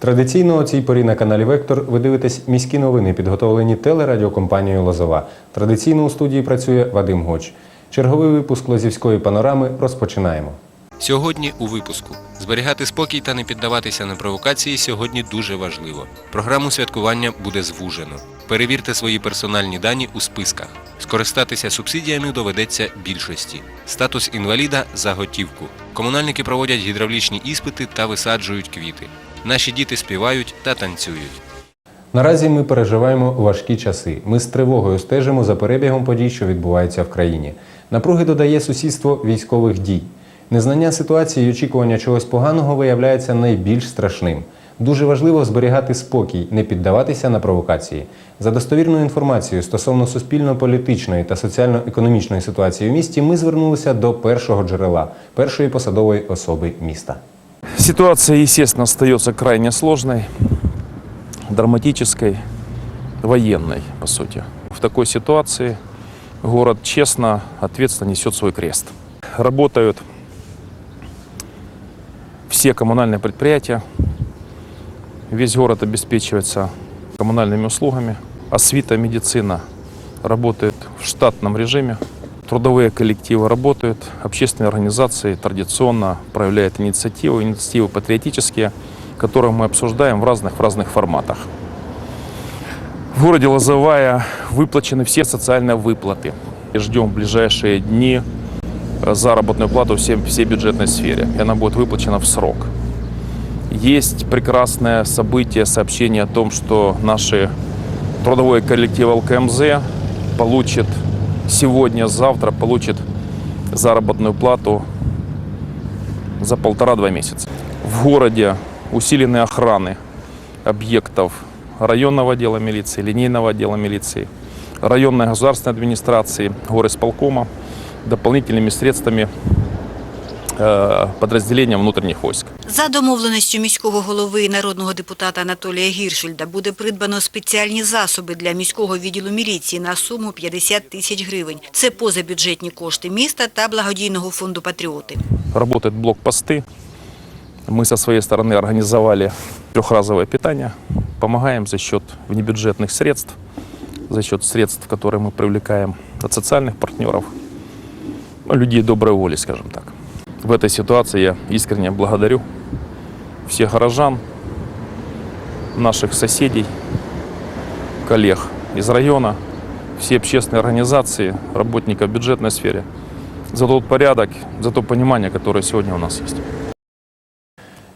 Традиційно о цій порі на каналі Вектор ви дивитесь міські новини, підготовлені телерадіокомпанією Лозова. Традиційно у студії працює Вадим Гоч. Черговий випуск Лозівської панорами розпочинаємо. Сьогодні у випуску зберігати спокій та не піддаватися на провокації сьогодні дуже важливо. Програму святкування буде звужено. Перевірте свої персональні дані у списках. Скористатися субсидіями доведеться більшості. Статус інваліда за готівку. Комунальники проводять гідравлічні іспити та висаджують квіти. Наші діти співають та танцюють. Наразі ми переживаємо важкі часи. Ми з тривогою стежимо за перебігом подій, що відбуваються в країні. Напруги додає сусідство військових дій. Незнання ситуації і очікування чогось поганого виявляється найбільш страшним. Дуже важливо зберігати спокій, не піддаватися на провокації. За достовірною інформацією стосовно суспільно-політичної та соціально-економічної ситуації в місті, ми звернулися до першого джерела, першої посадової особи міста. Ситуация, естественно, остается крайне сложной, драматической, военной, по сути. В такой ситуации город честно, ответственно несет свой крест. Работают все коммунальные предприятия, весь город обеспечивается коммунальными услугами. Освита медицина работает в штатном режиме. Трудовые коллективы работают, общественные организации традиционно проявляют инициативы, инициативы патриотические, которые мы обсуждаем в разных, в разных форматах. В городе Лозовая выплачены все социальные выплаты. И ждем в ближайшие дни э, заработную плату всем, всей бюджетной сфере. И она будет выплачена в срок. Есть прекрасное событие, сообщение о том, что наши трудовой коллектив ЛКМЗ получит сегодня, завтра получит заработную плату за полтора-два месяца. В городе усилены охраны объектов районного отдела милиции, линейного отдела милиции, районной государственной администрации, горисполкома дополнительными средствами э, подразделения внутренних войск. За домовленістю міського голови і народного депутата Анатолія Гіршельда буде придбано спеціальні засоби для міського відділу міліції на суму 50 тисяч гривень. Це позабюджетні кошти міста та благодійного фонду «Патріоти». Работают блокпосты. Мы со своей стороны организовали трехразовое питание. Помогаем за счет внебюджетных средств, за счет средств, которые мы привлекаем от социальных партнеров, ну, людей доброй воли, скажем так. В этой ситуации я искренне благодарю всех горожан, наших соседей, коллег из района, все общественные организации, работников в бюджетной сфере за тот порядок, за то понимание, которое сегодня у нас есть.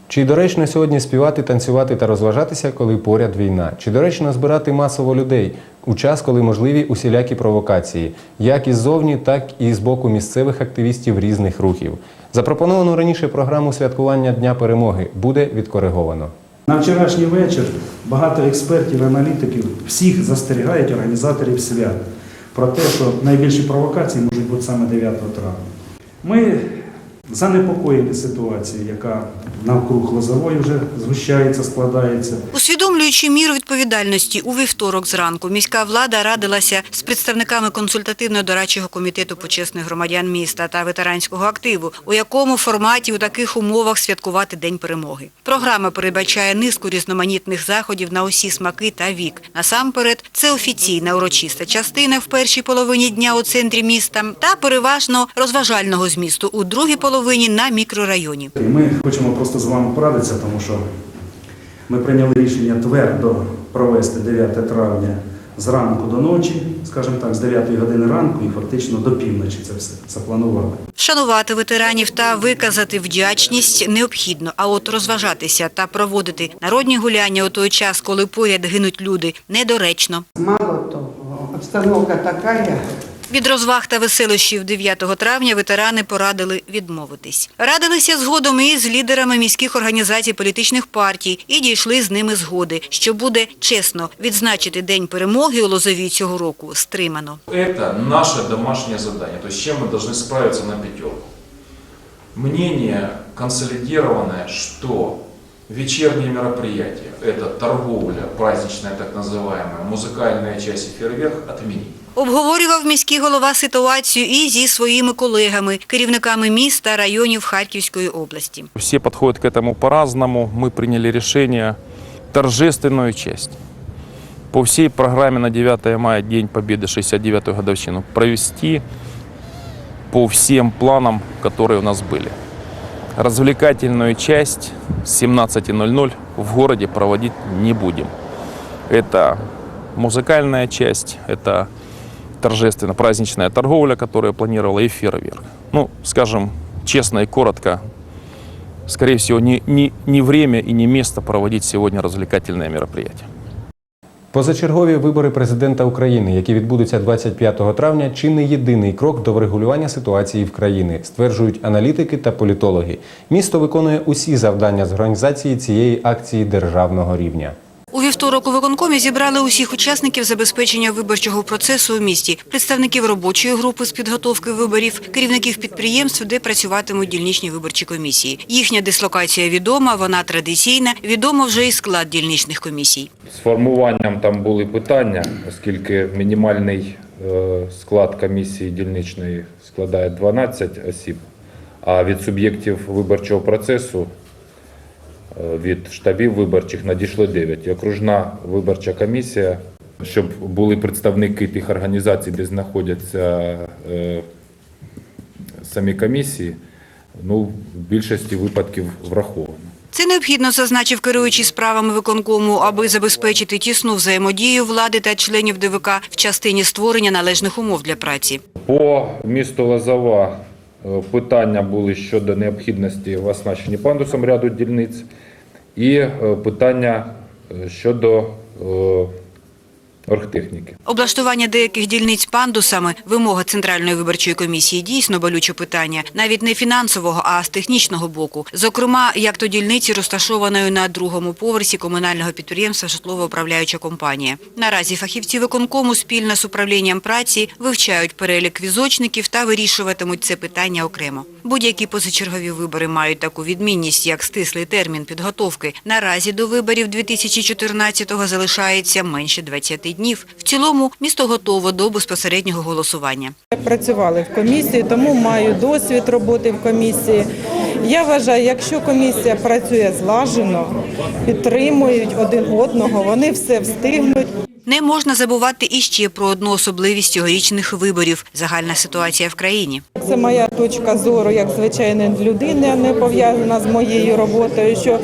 Чи доречно сьогодні співати, танцювати та розважатися, коли поряд війна? Чи доречно збирати масово людей у час, коли можливі усілякі провокації, як іззовні, так і з боку місцевих активістів різних рухів? Запропоновану раніше програму святкування Дня перемоги буде відкориговано. На вчорашній вечір багато експертів, аналітиків всіх застерігають організаторів свят про те, що найбільші провокації можуть бути саме 9 травня. Ми занепокоєні ситуацією, яка навкруг Лозової вже згущається, складається. Усвідомлюючи міру відповідальності, у вівторок зранку міська влада радилася з представниками консультативно-дорадчого комітету почесних громадян міста та ветеранського активу, у якому форматі у таких умовах святкувати День перемоги. Програма передбачає низку різноманітних заходів на усі смаки та вік. Насамперед, це офіційна урочиста частина в першій половині дня у центрі міста та переважно розважального змісту у другій половині на мікрорайоні. Ми хочемо просто з вами порадитися, тому що ми прийняли рішення твердо провести 9 травня зранку до ночі, скажімо так, з 9 години ранку і фактично до півночі це все запланували. Шанувати ветеранів та виказати вдячність необхідно, а от розважатися та проводити народні гуляння у той час, коли поряд гинуть люди, недоречно. Мало того, обстановка такая, Від розваг та веселощів 9 травня ветерани порадили відмовитись. Радилися згодом і з лідерами міських організацій політичних партій і дійшли з ними згоди, що буде чесно відзначити День перемоги у Лозові цього року стримано. Это наше домашнее задание, то есть с чем мы должны справиться на пятерку. Мнение консолидированное, что вечерние мероприятия, это торговля, праздничная так называемая, музыкальная часть и фейерверк отменить. Обговорював міський голова ситуацію і зі своїми колегами, керівниками міст та районів Харківської області. Все подходят к этому по-разному. Мы приняли решение торжественную честь по всей программе на 9 мая, День Победы, 69-ю годовщину, провести по всем планам, которые у нас были. Развлекательную часть с 17.00 в городе проводить не будем. Это музыкальная часть, это торжественно-праздничная торговля, которая планировала, и фейерверк. Ну, скажем честно и коротко, скорее всего, не, не, не время и не место проводить сегодня развлекательное мероприятие. Позачергові вибори президента України, які відбудуться 25 травня, чи не єдиний крок до врегулювання ситуації в країні, стверджують аналітики та політологи. Місто виконує усі завдання з організації цієї акції державного рівня. У вівторок у виконкомі зібрали усіх учасників забезпечення виборчого процесу у місті, представників робочої групи з підготовки виборів, керівників підприємств, де працюватимуть дільничні виборчі комісії. Їхня дислокація відома, вона традиційна, відомо вже і склад дільничних комісій. З формуванням там були питання, оскільки мінімальний е, склад комісії дільничної складає 12 осіб, а від суб'єктів виборчого процесу, від штабів виборчих надійшли 9. І окружна виборча комісія, щоб були представники тих організацій, де знаходяться е, самі комісії, ну, в більшості випадків враховано. Це необхідно, зазначив керуючий справами виконкому, аби забезпечити тісну взаємодію влади та членів ДВК в частині створення належних умов для праці. По місту Лозова е, питання були щодо необхідності в оснащенні пандусом ряду дільниць і е, питання е, щодо е, оргтехніки. Облаштування деяких дільниць пандусами – вимога Центральної виборчої комісії дійсно болюче питання, навіть не фінансового, а з технічного боку. Зокрема, як то дільниці розташованої на другому поверсі комунального підприємства «Житлово-управляюча компанія». Наразі фахівці виконкому спільно з управлінням праці вивчають перелік візочників та вирішуватимуть це питання окремо. Будь-які позачергові вибори мають таку відмінність, як стислий термін підготовки. Наразі до виборів 2014-го залишається менше 20 днів. В цілому місто готово до безпосереднього голосування. Працювали в комісії, тому маю досвід роботи в комісії. Я вважаю, якщо комісія працює злажено, підтримують один одного, вони все встигнуть. Не можна забувати іще про одну особливість цьогорічних виборів – загальна ситуація в країні. Це моя точка зору як звичайної людини, не пов'язана з моєю роботою. Що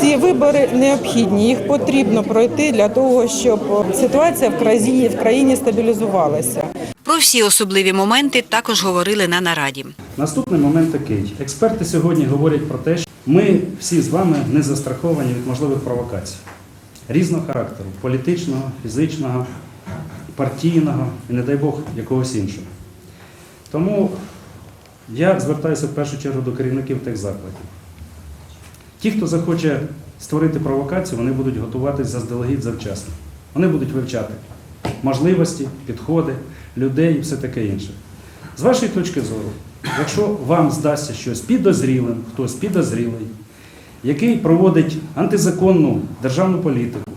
ці вибори необхідні, їх потрібно пройти для того, щоб ситуація в країні в країні стабілізувалася. Про всі особливі моменти також говорили на нараді. Наступний момент такий. Експерти сьогодні говорять про те, що ми всі з вами не застраховані від можливих провокацій різного характеру політичного, фізичного, партійного і, не дай Бог, якогось іншого. Тому я звертаюся в першу чергу до керівників тих закладів. Ті, хто захоче створити провокацію, вони будуть готуватись заздалегідь завчасно. Вони будуть вивчати можливості, підходи, людей і все таке інше. З вашої точки зору, якщо вам здасться щось підозрілим, хтось підозрілий, який проводить антизаконну державну політику,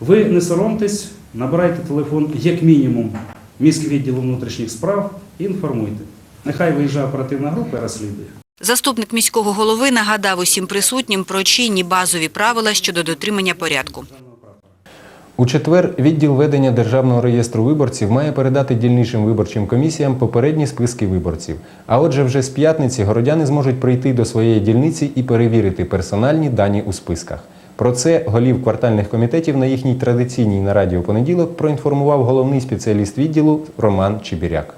ви не соромтесь, набирайте телефон як мінімум міськвідділу внутрішніх справ і інформуйте. Нехай виїжджає оперативна група і розслідує. Заступник міського голови нагадав усім присутнім про чинні базові правила щодо дотримання порядку. У четвер відділ ведення Державного реєстру виборців має передати дільничим виборчим комісіям попередні списки виборців. А отже, вже з п'ятниці городяни зможуть прийти до своєї дільниці і перевірити персональні дані у списках. Про це голів квартальних комітетів на їхній традиційній нараді у понеділок проінформував головний спеціаліст відділу Роман Чібіряк.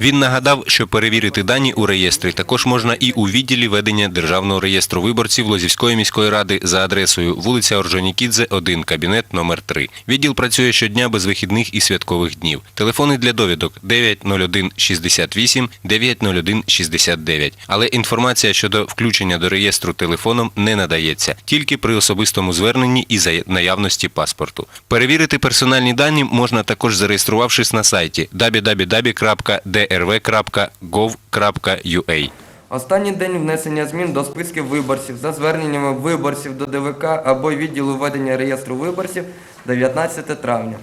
Він нагадав, що перевірити дані у реєстрі також можна і у відділі ведення Державного реєстру виборців Лозівської міської ради за адресою вулиця Орджонікідзе, 1, кабінет номер 3. Відділ працює щодня без вихідних і святкових днів. Телефони для довідок 901 68 901 69. Але інформація щодо включення до реєстру телефоном не надається, тільки при особистому зверненні і за наявності паспорту. Перевірити персональні дані можна також зареєструвавшись на сайті www.drv.gov.ua. Останній день внесення змін до списків виборців за зверненнями виборців до ДВК або відділу ведення реєстру виборців 19 травня.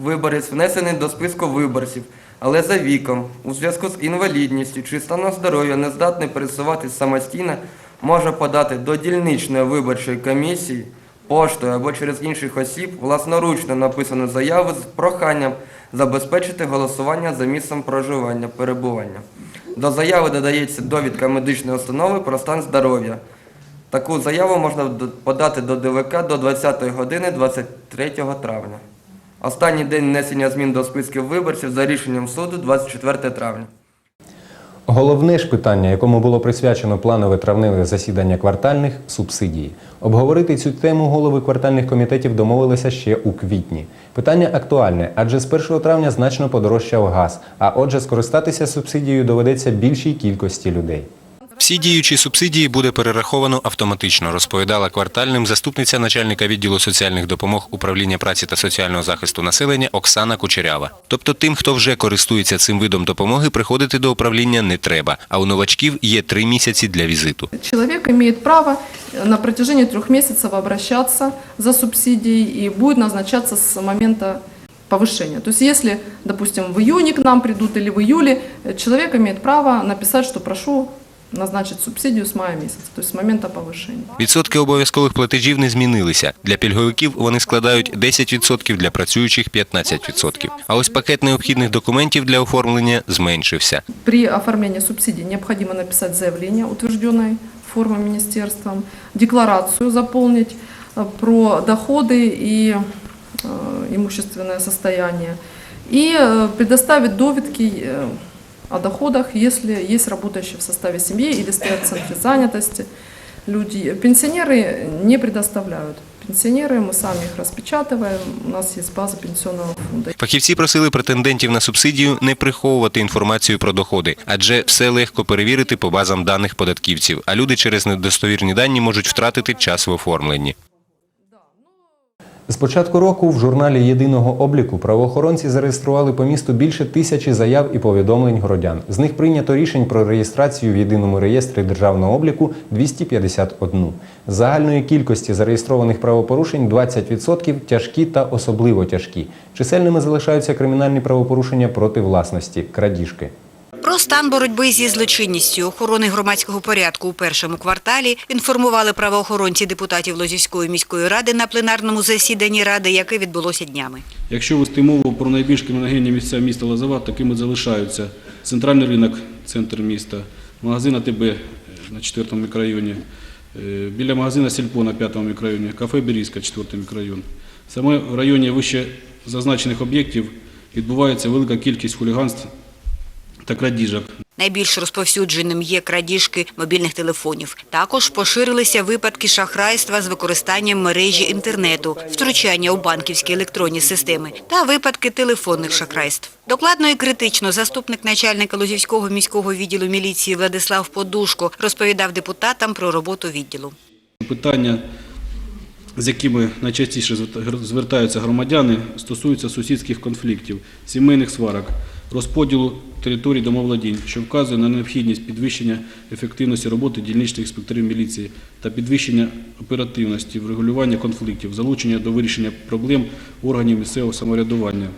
Виборець внесений до списку виборців, але за віком, у зв'язку з інвалідністю чи станом здоров'я не здатний пересуватись самостійно, може подати до дільничної виборчої комісії поштою або через інших осіб власноручно написану заяву з проханням забезпечити голосування за місцем проживання, перебування. До заяви додається довідка медичної установи про стан здоров'я. Таку заяву можна подати до ДВК до 20 години 23 травня. Останній день внесення змін до списків виборців за рішенням суду 24 травня. Головне ж питання, якому було присвячено планове травневе засідання квартальних субсидії. Обговорити цю тему голови квартальних комітетів домовилися ще у квітні. Питання актуальне, адже з 1 травня значно подорожчав газ, а отже, скористатися субсидією доведеться більшій кількості людей. Всі діючі субсидії буде перераховано автоматично, розповідала квартальним заступниця начальника відділу соціальних допомог управління праці та соціального захисту населення Оксана Кучерява. Тобто тим, хто вже користується цим видом допомоги, приходити до управління не треба. А у новачків є три місяці для візиту. Человек имеет право на протяжении трех месяцев обращаться за субсидией и будет назначаться с момента повышения. То есть если, допустим, в июне к нам придут или в июле, человек имеет право написать, что прошу назначить субсидию с мая месяца, то есть с момента повышения. Відсотки обов'язкових платежів не змінилися. Для пільговиків вони складають 10%, для працюючих 15%. А ось пакет необхідних документів для оформлення зменшився. При оформлении субсидий необходимо написать заявление, утвержденной формой министерством, декларацию заполнить э, про доходы и э, имущественное состояние и э, предоставить довідки э, о доходах, если есть работающие в составе семьи или стоят в центре занятости люди. Пенсионеры не предоставляют. Пенсионеры, мы сами их распечатываем, у нас есть база пенсионного фонда. Фахівці просили претендентів на субсидію не приховувати інформацію про доходи, адже все легко перевірити по базам даних податківців, а люди через недостовірні дані можуть втратити час в оформленні. З початку року в журналі єдиного обліку правоохоронці зареєстрували по місту більше тисячі заяв і повідомлень городян. З них прийнято рішень про реєстрацію в єдиному реєстрі державного обліку 251. З загальної кількості зареєстрованих правопорушень 20% тяжкі та особливо тяжкі. Чисельними залишаються кримінальні правопорушення проти власності крадіжки. Про стан боротьби зі злочинністю, охорони громадського порядку у першому кварталі інформували правоохоронці депутатів Лозівської міської ради на пленарному засіданні ради, яке відбулося днями. Якщо вести мову про найбільш криміногенні місця міста Лозова, такими залишаються центральний ринок, центр міста, магазин АТБ е, на 4 мікрорайоні, е, біля магазина Сільпо на 5 мікрорайоні, кафе Берізка, 4 мікрорайон. Саме в районі вище зазначених об'єктів відбувається велика кількість хуліганств та крадіжок. Найбільш розповсюдженим є крадіжки мобільних телефонів. Також поширилися випадки шахрайства з використанням мережі інтернету, втручання у банківські електронні системи та випадки телефонних шахрайств. Докладно і критично заступник начальника Лозівського міського відділу міліції Владислав Подушко розповідав депутатам про роботу відділу. Питання, з якими найчастіше звертаються громадяни, стосуються сусідських конфліктів, сімейних сварок, розподілу територій домовладінь, що вказує на необхідність підвищення ефективності роботи дільничних інспекторів міліції та підвищення оперативності врегулювання конфліктів, залучення до вирішення проблем органів місцевого самоврядування.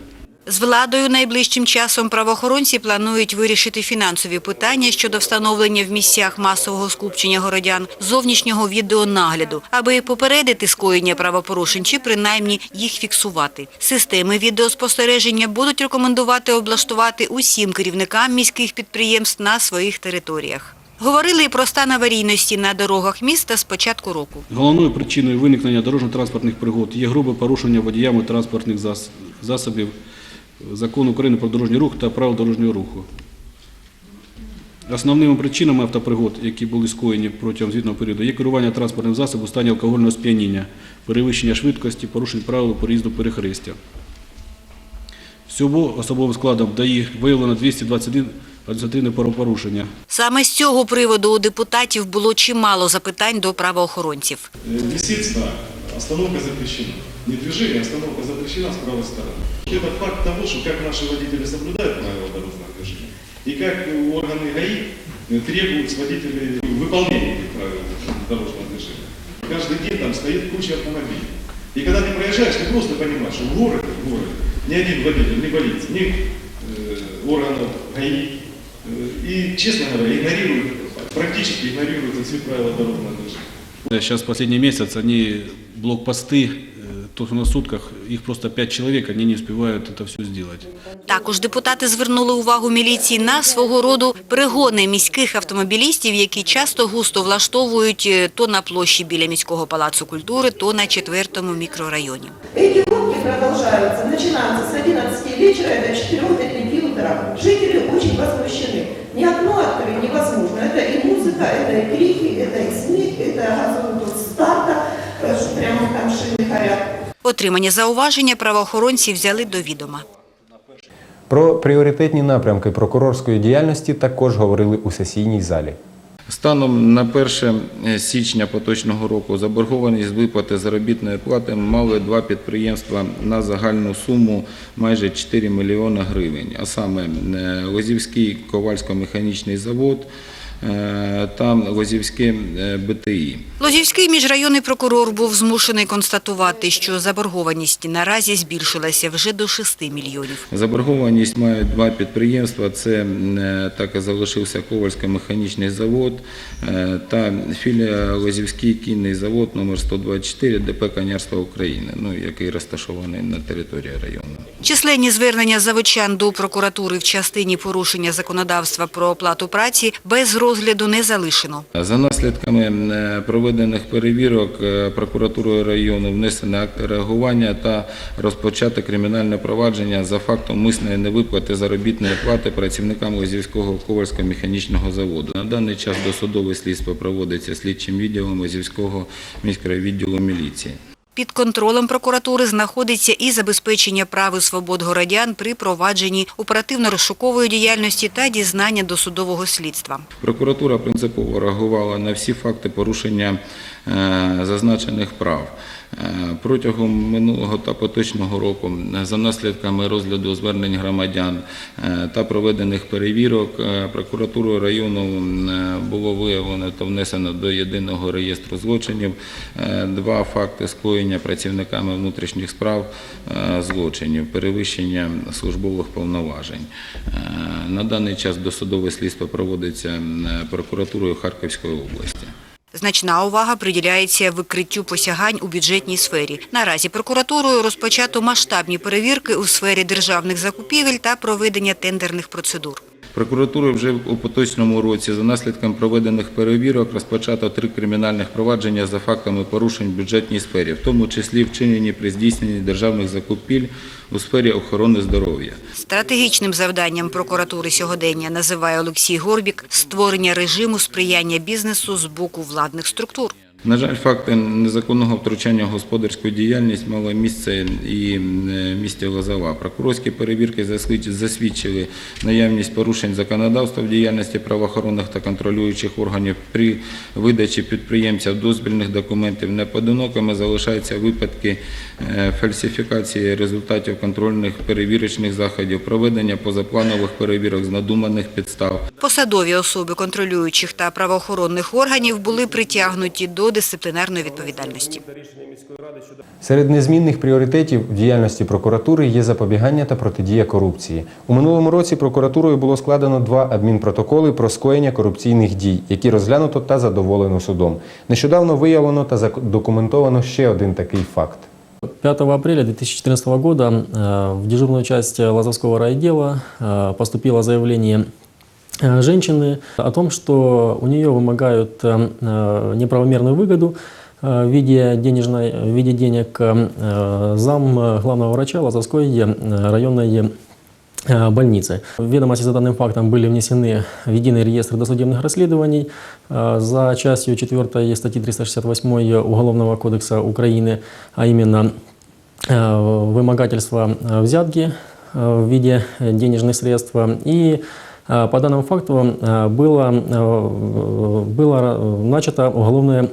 З владою найближчим часом правоохоронці планують вирішити фінансові питання щодо встановлення в місцях масового скупчення городян зовнішнього відеонагляду, аби попередити скоєння правопорушень чи принаймні їх фіксувати. Системи відеоспостереження будуть рекомендувати облаштувати усім керівникам міських підприємств на своїх територіях. Говорили про стан аварійності на дорогах міста з початку року. Головною причиною виникнення дорожньо-транспортних пригод є грубе порушення водіями транспортних засобів Закону України про дорожній рух та правил дорожнього руху. Основними причинами автопригод, які були скоєні протягом звітного періоду, є керування транспортним засобом у стані алкогольного сп'яніння, перевищення швидкості, порушень правил проїзду перехрестя. Всього особовим складом ДАІ виявлено 221 адміністративне правопорушення. Саме з цього приводу у депутатів було чимало запитань до правоохоронців. Висит знак, остановка запрещена. Не движение, остановка запрещена с правой стороны. Это факт того, что как наши водители соблюдают правила дорожного движения, и как органы ГАИ э, требуют с водителей выполнения этих правил дорожного движения. Каждый день там стоит куча автомобилей. И когда ты проезжаешь, ты просто понимаешь, что в городе, в городе ни один водитель не боится, ни э, органов ГАИ, э, и, честно говоря, игнорируют, практически игнорируют все правила дорожного движения. Сейчас последний месяц они блокпосты, э, то что на сутках, их просто пять человек, они не успевают это все сделать. Також депутати звернули увагу міліції на свого роду перегони міських автомобілістів, які часто густо влаштовують е, то на площі біля міського палацу культури, то на четвертому мікрорайоні. Эти гонки продолжаются, начинаются с 11 вечера до 4-5 утра. Жители очень возмущены. Ни одно открыть невозможно. Это и музыка, это и крики, это и смех, это горят. Отримання зауваження правоохоронці взяли до відома. Про пріоритетні напрямки прокурорської діяльності також говорили у сесійній залі. Станом на 1 січня поточного року заборгованість виплати заробітної плати мали два підприємства на загальну суму майже 4 мільйони гривень, а саме е, Лозівський ковальсько-механічний завод е, та Лозівське е, БТІ. Лозівський міжрайонний прокурор був змушений констатувати, що заборгованість наразі збільшилася вже до 6 мільйонів. Заборгованість мають два підприємства. Це е, так і залишився Ковальсько-механічний завод е, та філія Лозівський кінний завод номер 124 ДП Конярства України, ну, який розташований на території району. Численні звернення заводчан до прокуратури в частині порушення законодавства про оплату праці без розгляду не залишено. За наслідками е, проведених перевірок е, прокуратурою району внесені акти реагування та розпочато кримінальне провадження за фактом мисної невиплати заробітної плати працівникам Лозівського ковальського механічного заводу. На даний час досудове слідство проводиться слідчим відділом Лозівського міськрайвідділу міліції. Під контролем прокуратури знаходиться і забезпечення прав і свобод городян при провадженні оперативно-розшукової діяльності та дізнання до судового слідства. Прокуратура принципово реагувала на всі факти порушення е, зазначених прав. Е, Протягом минулого та поточного року е, за наслідками розгляду звернень громадян е, та проведених перевірок прокуратурою району було виявлено та внесено до єдиного реєстру злочинів два факти скоєння працівниками внутрішніх справ злочинів, перевищення службових повноважень. На даний час досудове слідство проводиться прокуратурою Харківської області. Значна увага приділяється викриттю посягань у бюджетній сфері. Наразі прокуратурою розпочато масштабні перевірки у сфері державних закупівель та проведення тендерних процедур. Прокуратурою вже у поточному році за наслідком проведених перевірок розпочато три кримінальних провадження за фактами порушень в бюджетній сфері, в тому числі вчинені при здійсненні державних закупівель у сфері охорони здоров'я. Стратегічним завданням прокуратури сьогодення називає Олексій Горбік створення режиму сприяння бізнесу з боку владних структур. На жаль, факти незаконного втручання в господарську діяльність мали місце і в місті Лозова. Прокурорські перевірки засвідчили наявність порушень законодавства в діяльності правоохоронних та контролюючих органів при видачі підприємців дозвільних документів. Неподинокими залишаються випадки е, фальсифікації результатів контрольних перевірочних заходів, проведення позапланових перевірок з надуманих підстав, Посадові особи контролюючих та правоохоронних органів були притягнуті до дисциплінарної відповідальності. Серед незмінних пріоритетів в діяльності прокуратури є запобігання та протидія корупції. У минулому році прокуратурою було складено два адмінпротоколи про скоєння корупційних дій, які розглянуто та задоволено судом. Нещодавно виявлено та задокументовано ще один такий факт. 5 апреля 2014 года э, в дежурную часть Лазовского райотдела э, поступило заявление э, женщины о том, что у нее вымогают э, э, неправомерную выгоду э, в виде, денежной, в виде денег э, зам э, главного врача Лазовской э, районной э, больницы. Ведомости за данным фактом были внесены в единый реестр досудебных расследований э, за частью 4 статьи 368 Уголовного кодекса Украины, а именно э, вымогательство э, взятки э, в виде денежных средств. И э, по данному факту э, было, э, было начато уголовное,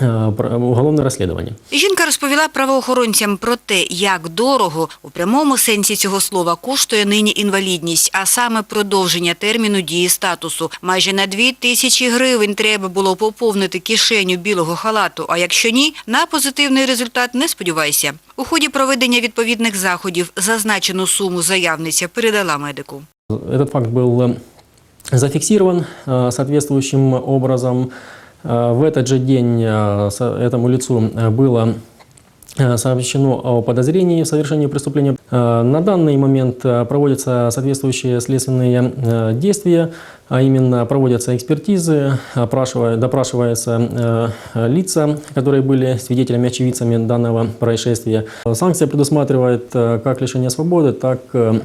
э, про- уголовное расследование. Жінка розповіла правоохоронцям про те, як дорого у прямому сенсі цього слова коштує нині інвалідність, а саме продовження терміну дії статусу. Майже на дві тисячі гривень треба було поповнити кишеню білого халату. А якщо ні, на позитивний результат не сподівайся. У ході проведення відповідних заходів зазначену суму заявниця передала медику. Этот факт был э, зафиксирован э, соответствующим образом. Э, В этот же день этому лицу было сообщено о подозрении в совершении преступления. На данный момент проводятся соответствующие следственные действия, а именно проводятся экспертизы, допрашиваются лица, которые были свидетелями, очевидцами данного происшествия. Санкция предусматривает как лишение свободы, так э,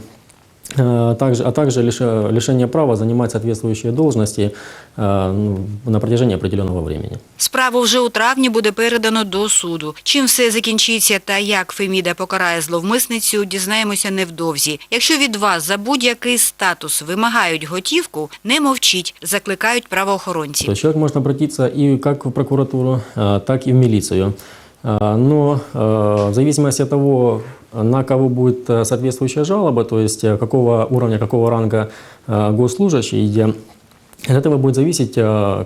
также, а также лише- лишение права занимать соответствующие должности э, ну, на протяжении определенного времени. Справу вже у травні буде передано до суду. Чим все закінчиться та як Феміда покарає зловмисницю, дізнаємося невдовзі. Якщо від вас за будь-який статус вимагають готівку, не мовчіть, закликають правоохоронці. То есть человек может обратиться и как в прокуратуру, э, так и в милицию. Э, Но э, в зависимости от того, на кого будет э, соответствующая жалоба, то есть э, какого уровня, какого ранга э, госслужащий, э, от этого будет зависеть,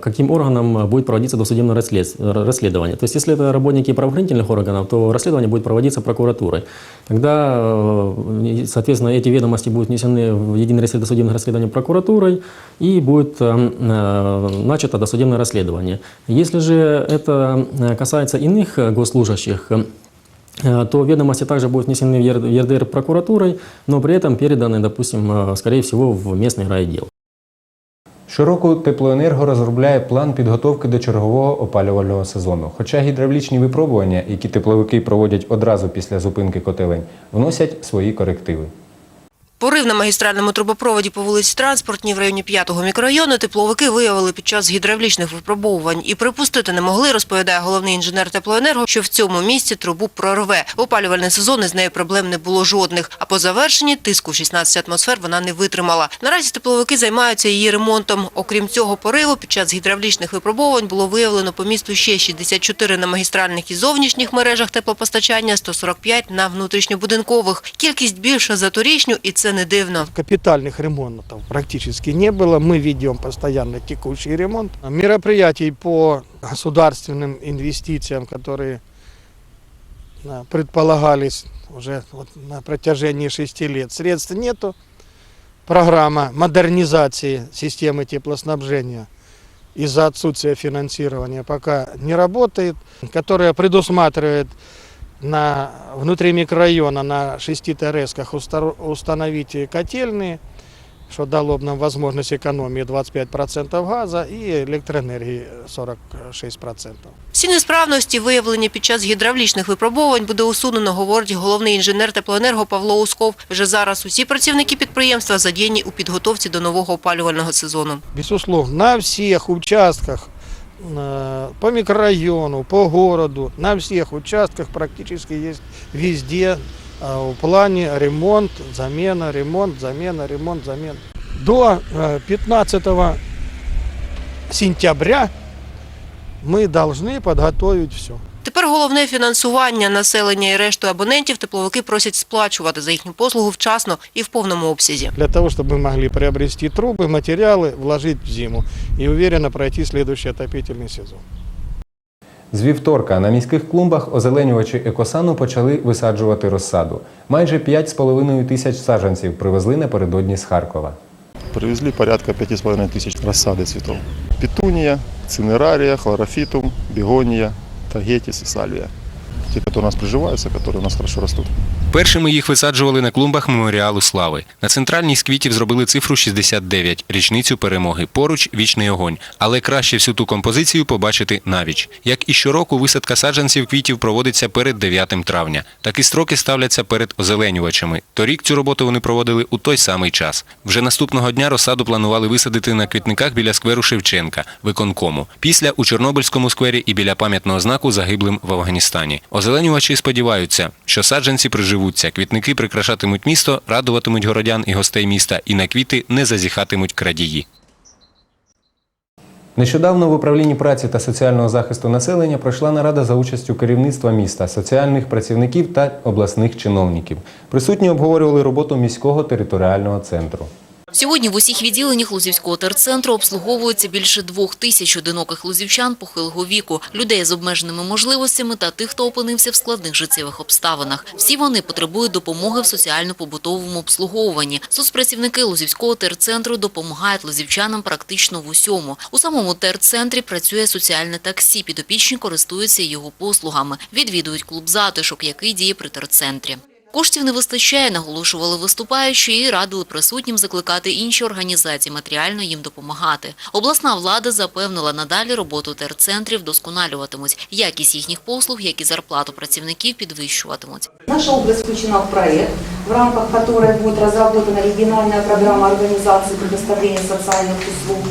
каким органом будет проводиться досудебное расслед- расследование. То есть, если это работники правоохранительных органов, то расследование будет проводиться прокуратурой. Тогда, и, соответственно, эти ведомости будут внесены в единый реестр досудебных расследований прокуратурой и будет начато досудебное расследование. Если же это касается иных госслужащих, то ведомости также будут внесены в ЕР- в ЕРДР прокуратурой, но при этом переданы, допустим, э, скорее всего, в местный райотдел. Щороку теплоенерго розробляє план підготовки до чергового опалювального сезону. Хоча гідравлічні випробування, які тепловики проводять одразу після зупинки котелень, вносять свої корективи. Порив на магістральному трубопроводі по вулиці Транспортній в районі 5-го мікрорайону тепловики виявили під час гідравлічних випробовувань. І припустити не могли, розповідає головний інженер теплоенерго, що в цьому місці трубу прорве. Опалювальний сезон із нею проблем не було жодних. А по завершенні тиску в 16 атмосфер вона не витримала. Наразі тепловики займаються її ремонтом. Окрім цього пориву, під час гідравлічних випробувань було виявлено по місту ще 64 на магістральних і зовнішніх мережах теплопостачання, 145 на внутрішньобудинкових. Кількість більша за торічню, і це не дивно. Капитальных ремонтов практически не было. Мы ведем постоянно текущий ремонт. Мероприятий по государственным инвестициям, которые а, предполагались уже вот на протяжении шести лет, средств нету. Программа модернизации системы теплоснабжения из-за отсутствия финансирования пока не работает, которая предусматривает на внутри микрорайона на шести ТРСках устар- установить котельные, что дало бы нам возможность экономии 25% газа и электроэнергии 46%. Всі несправності, виявлені під час гідравлічних випробувань, буде усунено, говорить головний інженер теплоенерго Павло Усков. Вже зараз усі працівники підприємства задіяні у підготовці до нового опалювального сезону. Безусловно, на всех участках э, по микрорайону, по городу, на всех участках практически есть везде э, в плане ремонт, замена, ремонт, замена, ремонт, замена. До э, 15 сентября мы должны подготовить все. Тепер головне фінансування населення і решту абонентів тепловики просять сплачувати за їхню послугу вчасно і в повному обсязі. Для того, чтобы мы могли приобрести трубы, материалы, вложить в зиму и уверенно пройти следующий отопительный сезон. З вівторка на міських клумбах озеленювачі екосану почали висаджувати розсаду. Майже 5,5 тисяч саджанців привезли напередодні з Харкова. Привезли порядка 5,5 тысяч рассады цветов. Петуния, цинерария, хлорофитум, бегония, тагетис и сальвия. Те, которые у нас приживаются, которые у нас хорошо растут. Першими їх висаджували на клумбах меморіалу слави. На центральній з квітів зробили цифру 69 – річницю перемоги. Поруч вічний огонь. Але краще всю ту композицію побачити навіч. Як і щороку, висадка саджанців квітів проводиться перед 9 травня. Такі строки ставляться перед озеленювачами. Торік цю роботу вони проводили у той самий час. Вже наступного дня розсаду планували висадити на квітниках біля скверу Шевченка, виконкому. Після у Чорнобильському сквері і біля пам'ятного знаку загиблим в Афганістані. Озеленювачі сподіваються, що саджанці приживуться, квітники прикрашатимуть місто, радуватимуть городян і гостей міста, і на квіти не зазіхатимуть крадії. Нещодавно в управлінні праці та соціального захисту населення пройшла нарада за участю керівництва міста, соціальних працівників та обласних чиновників. Присутні обговорювали роботу міського територіального центру. Сьогодні в усіх відділеннях Лузівського терцентру обслуговується більше двох тисяч одиноких лузівчан похилого віку, людей з обмеженими можливостями та тих, хто опинився в складних життєвих обставинах. Всі вони потребують допомоги в соціально-побутовому обслуговуванні. Соцпрацівники Лузівського терцентру допомагають лузівчанам практично в усьому. У самому терцентрі працює соціальне таксі. Підопічні користуються його послугами. Відвідують клуб затишок, який діє при терцентрі. Коштів не вистачає, наголошували виступаючі і радили присутнім закликати інші організації матеріально їм допомагати. Обласна влада запевнила надалі роботу терцентрів вдосконалюватимуть. Якість їхніх послуг, як і зарплату працівників підвищуватимуть. Наша область включена в проект, в рамках которой будет разработана региональная программа организации предоставления социальных услуг.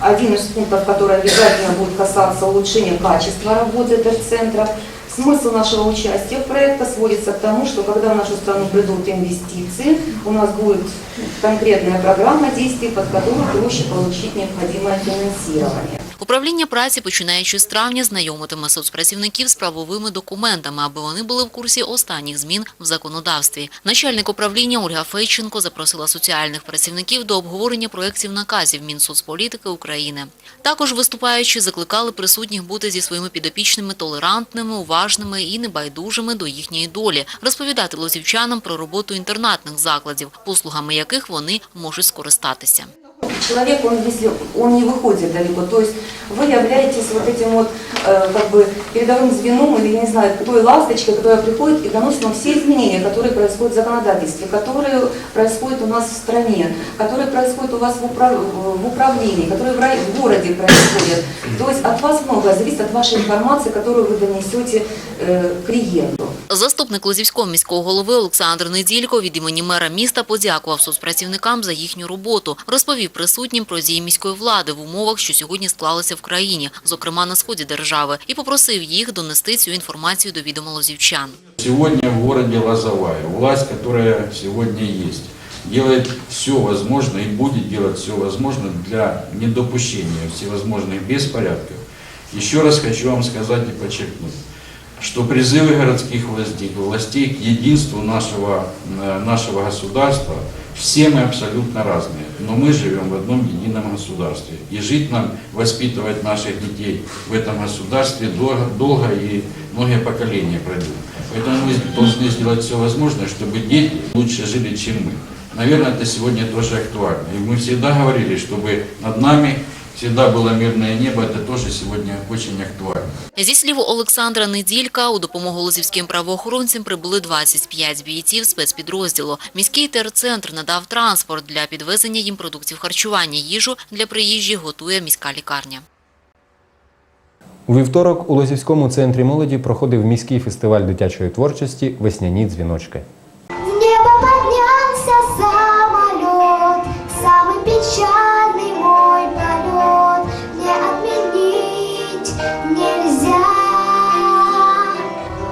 Один из пунктов, который обязательно будет касаться улучшения качества работы терцентра. Смысл нашего участия в проекте сводится к тому, что когда в нашу страну придут инвестиции, у нас будет конкретная программа действий, под которую проще получить необходимое финансирование. Управління праці, починаючи з травня, знайомитиме соцпрацівників з правовими документами, аби вони були в курсі останніх змін в законодавстві. Начальник управління Ольга Фейченко запросила соціальних працівників до обговорення проєктів наказів Мінсоцполітики України. Також виступаючи закликали присутніх бути зі своїми підопічними толерантними, уважними і небайдужими до їхньої долі, розповідати лозівчанам про роботу інтернатних закладів, послугами яких вони можуть скористатися. Человек, он, если он не выходит далеко, то есть вы являетесь вот этим вот э, как бы передовым звеном или не знаю, той ласточкой, которая приходит и доносит нам все изменения, которые происходят в законодательстве, которые происходят у нас в стране, которые происходят у вас в, управ- в управлении, которые в, рай- в городе происходят. То есть от вас многое зависит от вашей информации, которую вы донесете э, клиенту. Заступник Лозівського міського голови Олександр Неділько від імені мера міста подякував соцпрацівникам за їхню роботу. Розповів присутнім про дії міської влади в умовах, що сьогодні склалися в країні, зокрема на сході держави, і попросив їх донести цю інформацію до відома лозівчан. Сегодня в городе Лозовая власть, которая сегодня есть, делает все возможное и будет делать все возможное для недопущения всевозможных беспорядков. Еще раз хочу вам сказать и подчеркнуть, что призывы городских властей, властей к единству нашего, э, нашего государства, все мы абсолютно разные, но мы живем в одном едином государстве. И жить нам, воспитывать наших детей в этом государстве долго, долго и многие поколения пройдут. Поэтому мы должны сделать все возможное, чтобы дети лучше жили, чем мы. Наверное, это сегодня тоже актуально. И мы всегда говорили, чтобы над нами всегда было мирное небо, это тоже сегодня очень актуально. Зі слів Олександра Неділька, у допомогу лозівським правоохоронцям прибули 25 бійців спецпідрозділу. Міський терцентр надав транспорт для підвезення їм продуктів харчування. Їжу для приїжджих готує міська лікарня. У вівторок у Лозівському центрі молоді проходив міський фестиваль дитячої творчості Весняні дзвіночки.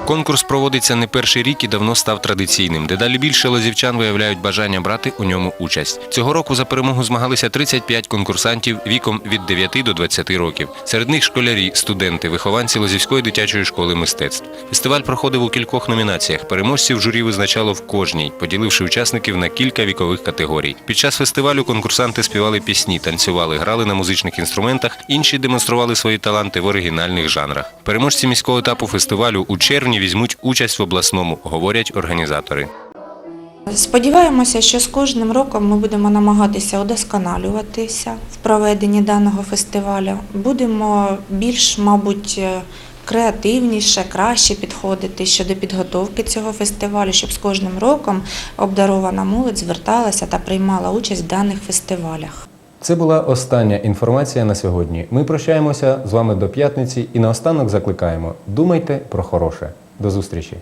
Конкурс проводиться не перший рік і давно став традиційним. Дедалі більше лозівчан виявляють бажання брати у ньому участь. Цього року за перемогу змагалися 35 конкурсантів віком від 9 до 20 років. Серед них школярі, студенти, вихованці Лозівської дитячої школи мистецтв. Фестиваль проходив у кількох номінаціях. Переможців журі визначало в кожній, поділивши учасників на кілька вікових категорій. Під час фестивалю конкурсанти співали пісні, танцювали, грали на музичних інструментах, інші демонстрували свої таланти в оригінальних жанрах. Переможці міського етапу фестивалю у червні візьмуть участь в обласному, говорять організатори. Сподіваємося, що з кожним роком ми будемо намагатися удосконалюватися в проведенні даного фестивалю. Будемо більш, мабуть, е, креативніше, краще підходити щодо підготовки цього фестивалю, щоб з кожним роком обдарована молодь зверталася та приймала участь в даних фестивалях. Це була остання інформація на сьогодні. Ми прощаємося з вами до п'ятниці і наостанок закликаємо: думайте про хороше. До зустрічі!